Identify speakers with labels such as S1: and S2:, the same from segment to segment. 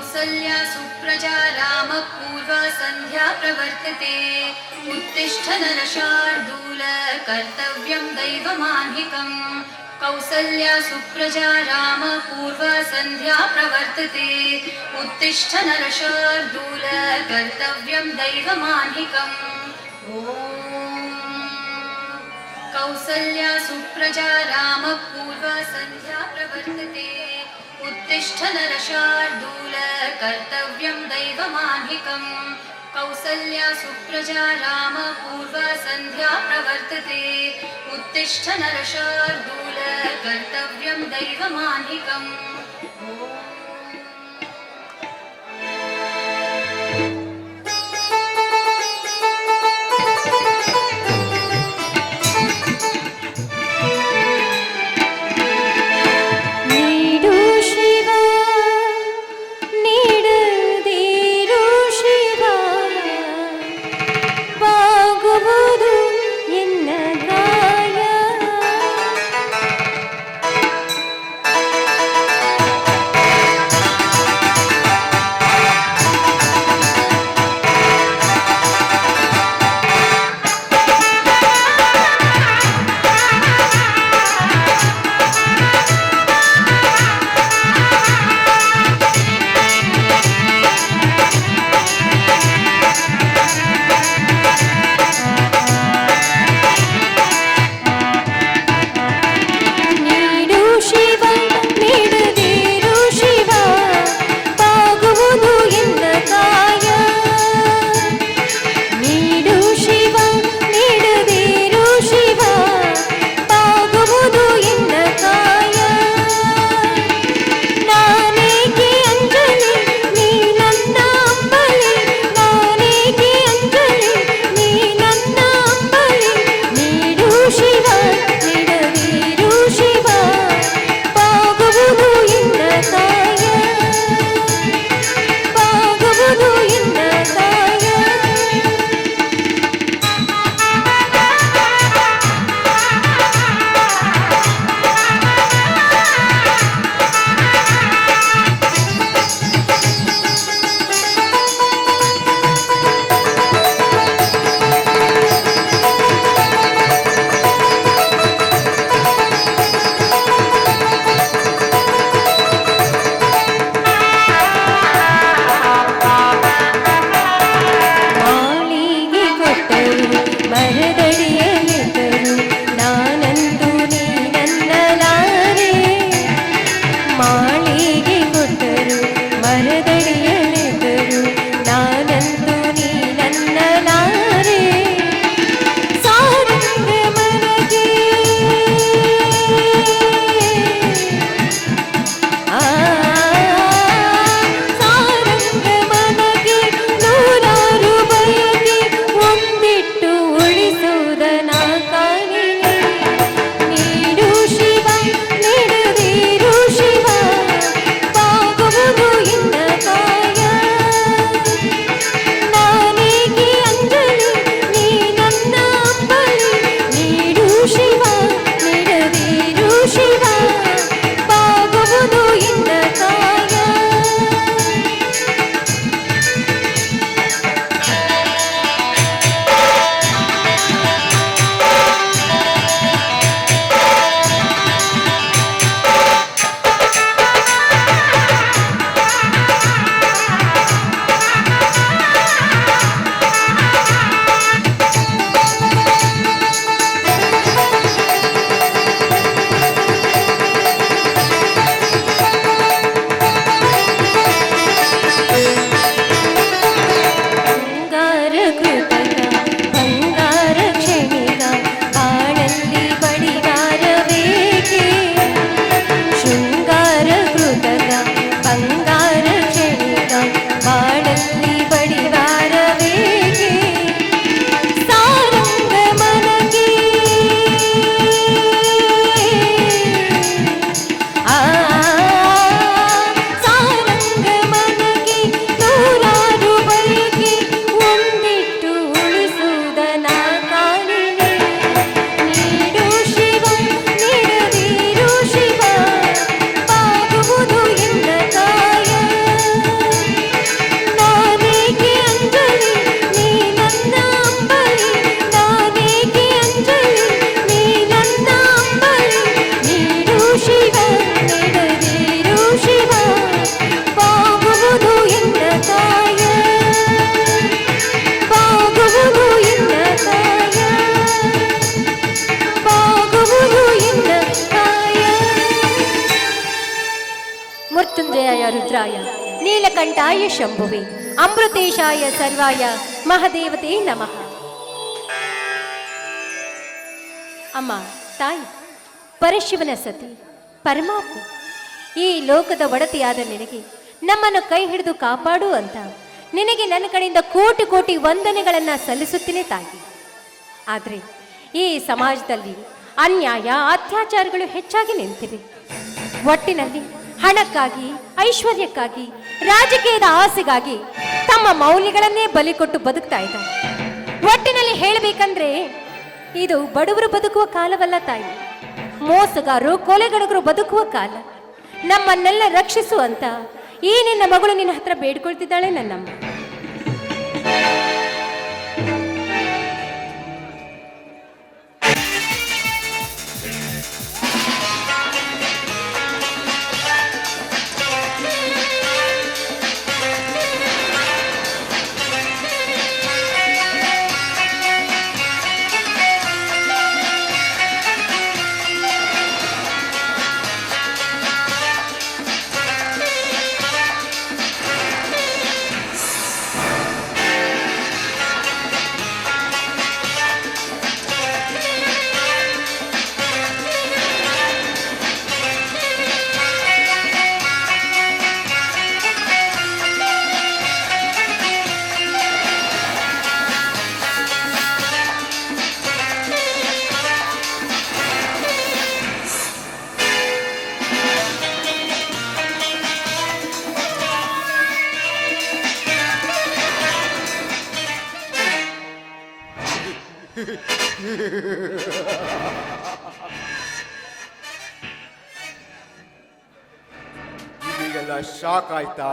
S1: कौसल्या सुप्रजा रामपूर्वा सन्ध्या प्रवर्तते। उत्तिष्ठ नरशार्दूल कर्तव्यं दैवमान्हिकम् कौसल्या सुप्रजा रामपूर्वा सन्ध्या प्रवर्तते। उत्तिष्ठ नरशार्दूल कर्तव्यं दैवमान्हिकम् ॐ। कौसल्या सुप्रजा सन्ध्या प्रवर्तते उत्तिष्ठ नरशार्दूल कर्तव्यं दैवमान्हिकम् कौसल्या सुप्रजा रामपूर्वा सन्ध्या प्रवर्तते। उत्तिष्ठ नरशार्दूल कर्तव्यं दैवमान्हिकम् ಶಂಭುವೆ ಅಮೃತೇಶಾಯ ಸರ್ವಾಯ ಮಹದೇವತೆ ನಮಃ ಅಮ್ಮ ತಾಯಿ ಪರಶಿವನ ಸತಿ, ಪರಮಾತ್ಮ, ಈ ಲೋಕದ ಒಡತಿಯಾದ ನಿನಗೆ ನಮ್ಮನ್ನು ಕೈ ಹಿಡಿದು ಕಾಪಾಡು ಅಂತ ನಿನಗೆ ನನ್ನ ಕಡೆಯಿಂದ ಕೋಟಿ ಕೋಟಿ ವಂದನೆಗಳನ್ನು ಸಲ್ಲಿಸುತ್ತೇನೆ ತಾಯಿ. ಆದರೆ ಈ ಸಮಾಜದಲ್ಲಿ ಅನ್ಯಾಯ, ಅತ್ಯಾಚಾರಗಳು ಹೆಚ್ಚಾಗಿ ನಿಂತಿವೆ. ಒಟ್ಟಿನಲ್ಲಿ ಹಣಕ್ಕಾಗಿ, ಐಶ್ವರ್ಯಕ್ಕಾಗಿ, ರಾಜಕೀಯದ ಆಸೆಗಾಗಿ ತಮ್ಮ ಮೌಲ್ಯಗಳನ್ನೇ ಬಲಿ ಕೊಟ್ಟು ಬದುಕ್ತಾ ಇದ್ದಾರೆ ಒಟ್ಟಿನಲ್ಲಿ ಹೇಳಬೇಕಂದ್ರೆ ಇದು ಬಡವರು ಬದುಕುವ ಕಾಲವಲ್ಲ ತಾಯಿ. ಮೋಸಗಾರರು ಕೊಲೆಗಡಗರು ಬದುಕುವ ಕಾಲ. ನಮ್ಮನ್ನೆಲ್ಲ ರಕ್ಷಿಸು ಅಂತ ಈ ನಿನ್ನ ಮಗಳು ನಿನ್ನ ಹತ್ರ ಬೇಡ್ಕೊಳ್ತಿದ್ದಾಳೆ ನನ್ನಮ್ಮ.
S2: ನಿಮಗೆಲ್ಲ ಶಾಕ್ ಆಯ್ತಾ?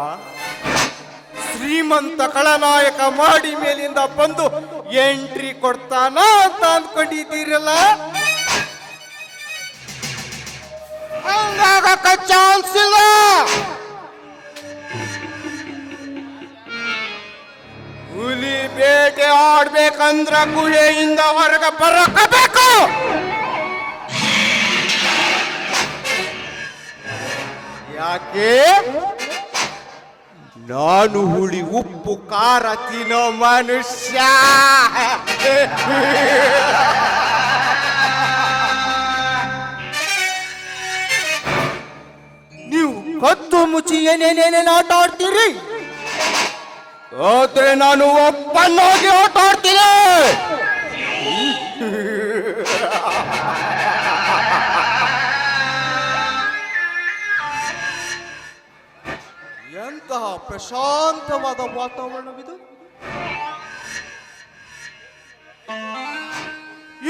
S2: ಶ್ರೀಮಂತ ಕಳನಾಯಕ ಮಾಡಿ ಮೇಲಿಂದ ಬಂದು ಎಂಟ್ರಿ ಕೊಡ್ತಾನ ಅಂತ ಅನ್ಕೊಂಡಿದ್ದೀರಲ್ಲ? ಚಾನ್ಸ್ ಇಲ್ಲ. ಹುಲಿ ಬೇಟೆ ಆಡ್ಬೇಕಂದ್ರ ಗುಹೆಯಿಂದ ಹೊರಗೆ ಬರಕಬೇಕು. ಯಾಕೆ? ನಾನು ಹುಳಿ ಉಪ್ಪು, ಖಾರ ತಿನ್ನೋ ಮನುಷ್ಯ. ನೀವು ಕತ್ತು ಮುಚ್ಚಿ ಏನೇನೇನೇನು ಆಟ ಆಡ್ತೀರಿ? ಹೋದ್ರೆ ನಾನು ಒಪ್ಪನ್ನಾಗಿ ಆಟ ಆಡ್ತೀನಿ. ಪ್ರಶಾಂತವಾದ ವಾತಾವರಣವಿದು.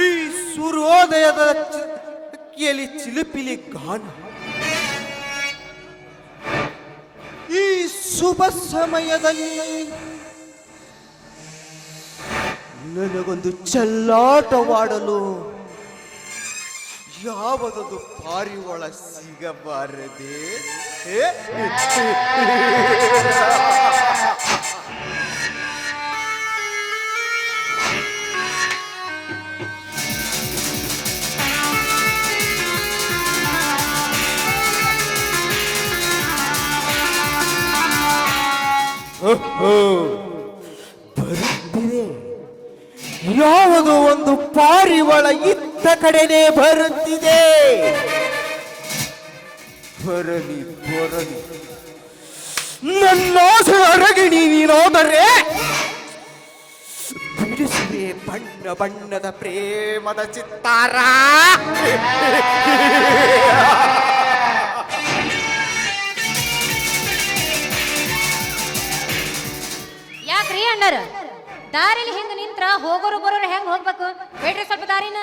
S2: ಈ ಸೂರ್ಯೋದಯದ ಚಿಕ್ಕಿಯಲ್ಲಿ ಚಿಲುಪಿಲಿ ಗಾನ. ಈ ಶುಭ ಸಮಯದಲ್ಲಿ ನನಗೊಂದು ಚೆಲ್ಲಾಟವಾಡಲು ಯಾವುದೊಂದು ಪಾರಿವಾಳ ಸಿಗಬಾರದೆ? ಬರುತ್ತಿದೆ. ಯಾವುದೋ ಒಂದು ಪಾರಿವಾಳ ಇತ್ತ. ಕಡೆನೆ ಬರುತ್ತಿದೆ. ಬರಲಿ ಬರಲಿ ನನ್ನ ನೀನೋದರೆ ನೀನಾದರೆ ಬಿಡಿಸುವೆ ಬಣ್ಣ ಬಣ್ಣದ ಪ್ರೇಮದ ಚಿತ್ತಾರ.
S1: ಯಾಕ್ರಿ ಅಣ್ಣರ? ದಾರಿಲಿ ಹೆಂಗ ನಿಂತ್ರ ಹೋಗೋರು ಬರೋರು ಹೆಂಗ್ ಹೋಗ್ಬೇಕು? ಬೇಡ್ರಿ ಸ್ವಲ್ಪ ದಾರಿನ.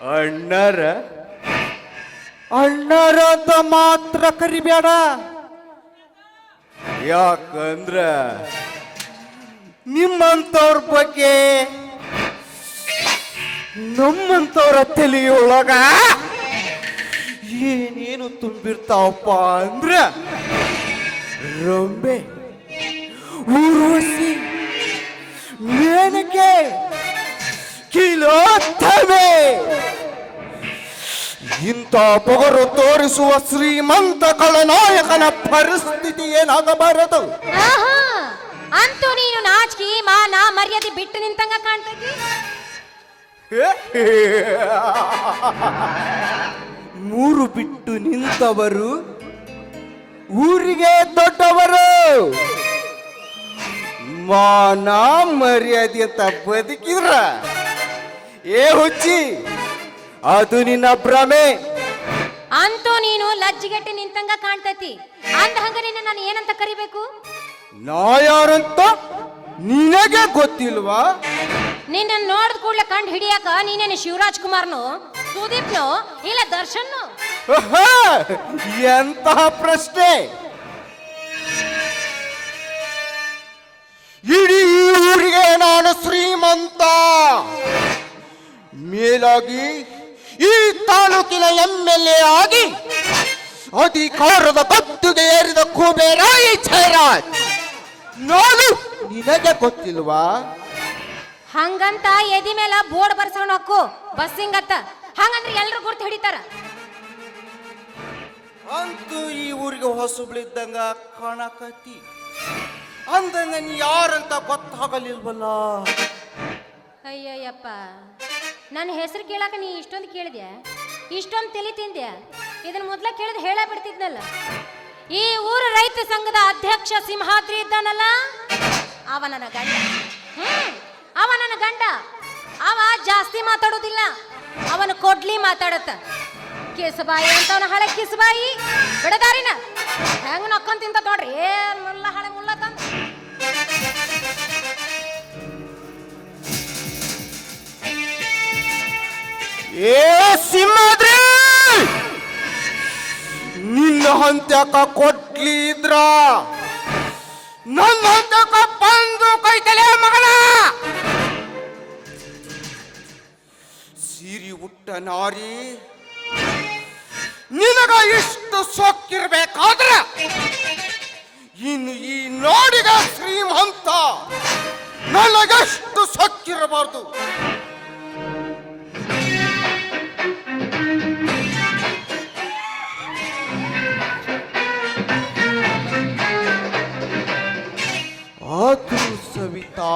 S2: ಅಣ್ಣರ ಅಣ್ಣರ ಅಂತ ಮಾತ್ರ ಕರಿಬೇಡ. ಯಾಕಂದ್ರ ನಿಮ್ಮಂತವ್ರ ಬಗ್ಗೆ ನಮ್ಮಂತವ್ರ ತಲೆಯೊಳಗ ಏನೇನು ತುಂಬಿರ್ತಾವಪ್ಪ ಅಂದ್ರ ರೊಂಬೆ. ಇಂಥ ಪೊಗರು ತೋರಿಸುವ ಶ್ರೀಮಂತ ಖಳನಾಯಕನ ಪರಿಸ್ಥಿತಿ ಏನಾಗಬಾರದು
S1: ಅಂತೂ ನೀನು ನಾಚಿಕೆ ಮಾನ ಮರ್ಯಾದೆ ಬಿಟ್ಟು ನಿಂತಂಗ ಕಾಣ್ತೈತಿ
S2: ಮೂರು ಬಿಟ್ಟು ನಿಂತವರು ಊರಿಗೆ ದೊಡ್ಡವರು ಮಾನ ಮರ್ಯಾದೆ ಅಂತ ಬದುಕಿದ್ರ ಏ ಹುಚ್ಚಿ ಅದು ನಿನ್ನ ಭ್ರಮೆ.
S1: ಅಂತೂ ನೀನು ಲಜ್ಜಿಗಟ್ಟಿ ನಿಂತಂಗ ಕಾಣ್ತೈತಿ. ಅಂತ ಹಂಗ ನಿನ್ನ ನಾನು ಏನಂತ ಕರಿಬೇಕು?
S2: ನಾ ಯಾರಂತ ನಿನಗೆ ಗೊತ್ತಿಲ್ವಾ?
S1: ನಿನ್ನ ನೋಡಿದ ಕೂಡಲೇ ಕಂಡು ಹಿಡಿಯಾಕ ನೀನೇನು ಶಿವರಾಜ್ ಕುಮಾರ್ನು ಸುದೀಪ್ನು ಇಲ್ಲ ದರ್ಶನ್ನು!
S2: ಎಂತಹ ಪ್ರಶ್ನೆ. ಇಡೀ ಊರಿಗೆ ನಾನು ಶ್ರೀಮಂತ. ಮೇಲಾಗಿ ಈ ತಾಲೂಕಿನ ಎಂ ಎಲ್ ಎ ಆಗಿ ಅಧಿಕಾರದ ಗದ್ದುಗೆ ಏರಿದ ಕುಬೇರಾಯಿ ಈ ಜಯರಾಜ್. ನೋಡು ನಿನಗೆ ಗೊತ್ತಿಲ್ವಾ?
S1: ಹಂಗಂತ ಎದಿ ಮೇಲ ಬೋರ್ಡ್ ಬರ್ಸೋಣ ಹಾಕು ಬಸ್ಸಿಂಗತ್ತ ಹಂಗಂದ್ರೆ ಎಲ್ರು ಗುರ್ತು ಹಿಡಿತಾರ.
S2: ಅಂತೂ ಈ ಊರಿಗೆ ಹೊಸಬ್ಳಿದ್ದಂಗ ಕಾಣಕತಿ. ಅಂದಂಗ ನೀ ಯಾರಂತ ಗೊತ್ತಾಗಲಿಲ್ವಲ್ಲ?
S1: ಅಯ್ಯಯ್ಯಪ್ಪ. ನನ್ನ ಹೆಸರು ಕೇಳಾಕ ನೀ ಇಷ್ಟೊಂದು ಕೇಳಿದ್ಯಾ? ಇಷ್ಟೊಂದು ತಲೆ ತಿಂದ್ಯಾ? ಇದನ್ನ ಮೊದ್ಲ ಕೇಳಿದ್ ಹೇಳ ಬಿಡ್ತಿದ್ನಲ್ಲ. ಈ ಊರ ರೈತ ಸಂಘದ ಅಧ್ಯಕ್ಷ ಸಿಂಹಾದ್ರಿ ಇದ್ದಾನಲ್ಲ? ಅವ ನನ್ನ ಗಂಡ. ಹ್ಮ್, ಅವ ನನ್ನ ಗಂಡ. ಅವ ಜಾಸ್ತಿ ಮಾತಾಡೋದಿಲ್ಲ. ಅವನ ಕೊಡ್ಲಿ ಮಾತಾಡತ್ತ. ಕೇಸಬಾಯಿ ಅಂತವನ ಹಳೆ ಕೇಸಬಾಯಿ. ಬಿಡದಾರಿನ. ಹೆಂಗ್ ನಕ್ಕೊಂತಿಂತ ನೋಡ್ರಿ, ಏನ್ ಮುಲ್ಲ ಹಳೆ ಮುಲ್ಲ ತಂದ.
S2: ಏ ಸಿಂಹದ್ರಿ ನಿನ್ನ ಹಂತ್ಯಕ ಕೊಟ್ಲಿ ಇದ್ರ. ನನ್ನ ಹಂತ್ಯಕ ಬಂದು ಕೈತಲೆ ಮಗನ. ಸೀರಿ ಉಟ್ಟ ನಾರಿ. ನಿನಗ ಇಷ್ಟು ಸೊಕ್ಕಿರ್ಬೇಕಾದ್ರ ಇನ್ನು ಈ ನೋಡಿದ ಶ್ರೀಮಂತ ನನಗೆಷ್ಟು ಸೊಕ್ಕಿರಬಾರ್ದು. ಆದ್ರೂ ಸವಿತಾ.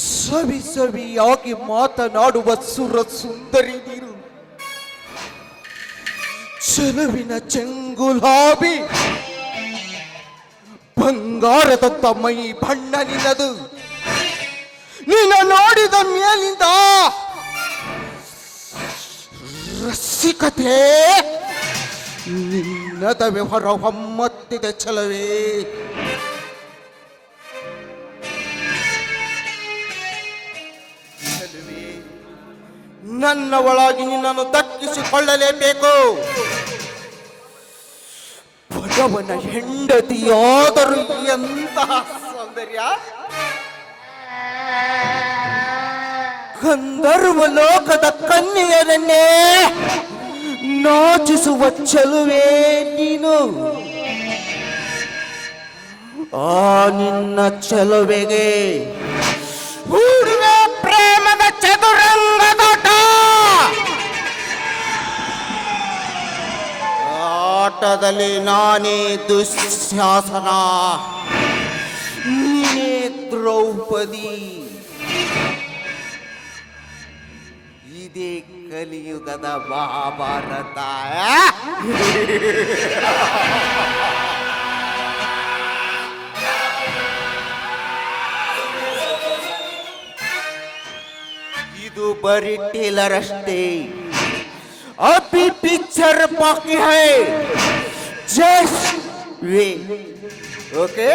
S2: ಸವಿ ಸವಿಯಾಗಿ ಮಾತನಾಡುವ ಸುರ ಸುಂದರಿ ನೀರು. ಚೆಲುವಿನ ಚೆಂಗುಲಾಬಿ. ಬಂಗಾರದತ್ತ ಮೈ ಬಣ್ಣ ನಿನ್ನದು ನಿನ್ನ ನೋಡಿದ ಮೇಲಿಂದ ರಸಿಕತೆ ನಿನ್ನದ ವ್ಯವಹಾರ ಹೊಮ್ಮತ್ತಿದೆ ಚಲವೇ ನನ್ನ ಒಳಗೆ ನಿನ್ನನ್ನು ದಕ್ಕಿಸಿಕೊಳ್ಳಲೇಬೇಕು. ಭಗವನ ಹೆಂಡತಿಯಾದರೂ ಎಂತಹ ಸೌಂದರ್ಯ. ಗಂಧರ್ವ ಲೋಕದ ಕನ್ನೆಯರನ್ನೇ ನಾಚಿಸುವ ಚಲುವೆ ನೀನು. ಆ ನಿನ್ನ ಚಲುವೆಗೆ ಪ್ರೇಮದ ಚದುರಂಗದಾಟ ಆಟದಲ್ಲಿ ನಾನೇ ದುಶ್ಯಾಸನ. ನೀನೇ ದ್ರೌಪದಿ. ಇದೇ ಕಲಿಯುಗದ ಮಹಾಭಾರತ. ಇದು ಬರೀ ಟೇಲರ್ अभी पिक्चर बाकी है। Just way. ओके?